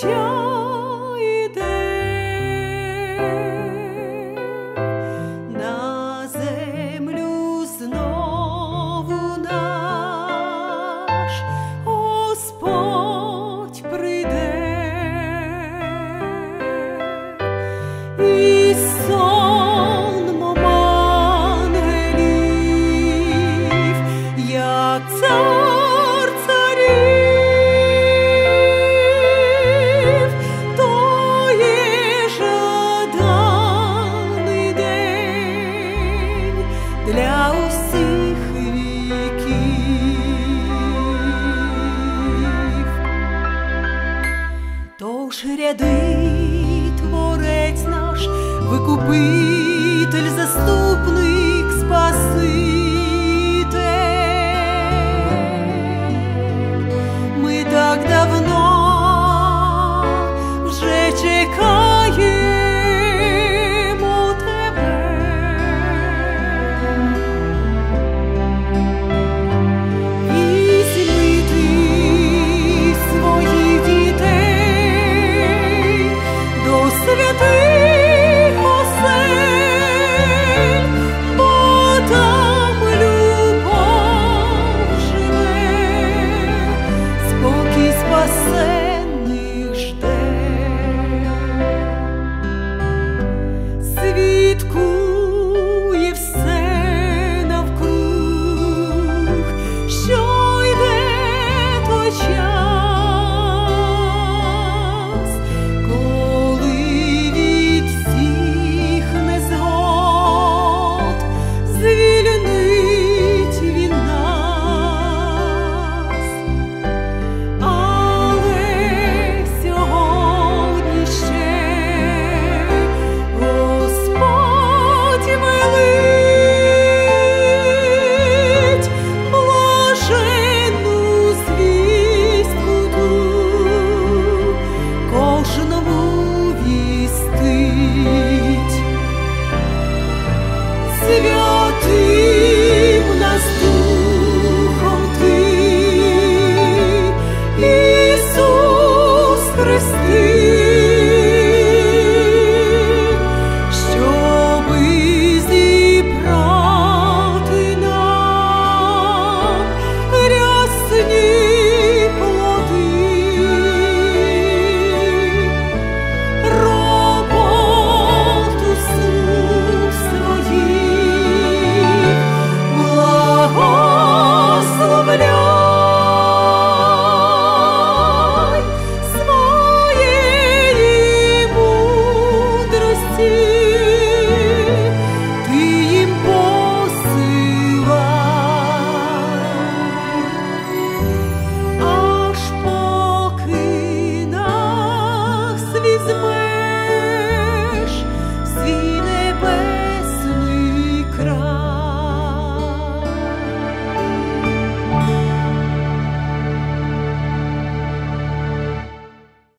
canción. Тож ряди творець наш, викупитель, заступник. святой. You. see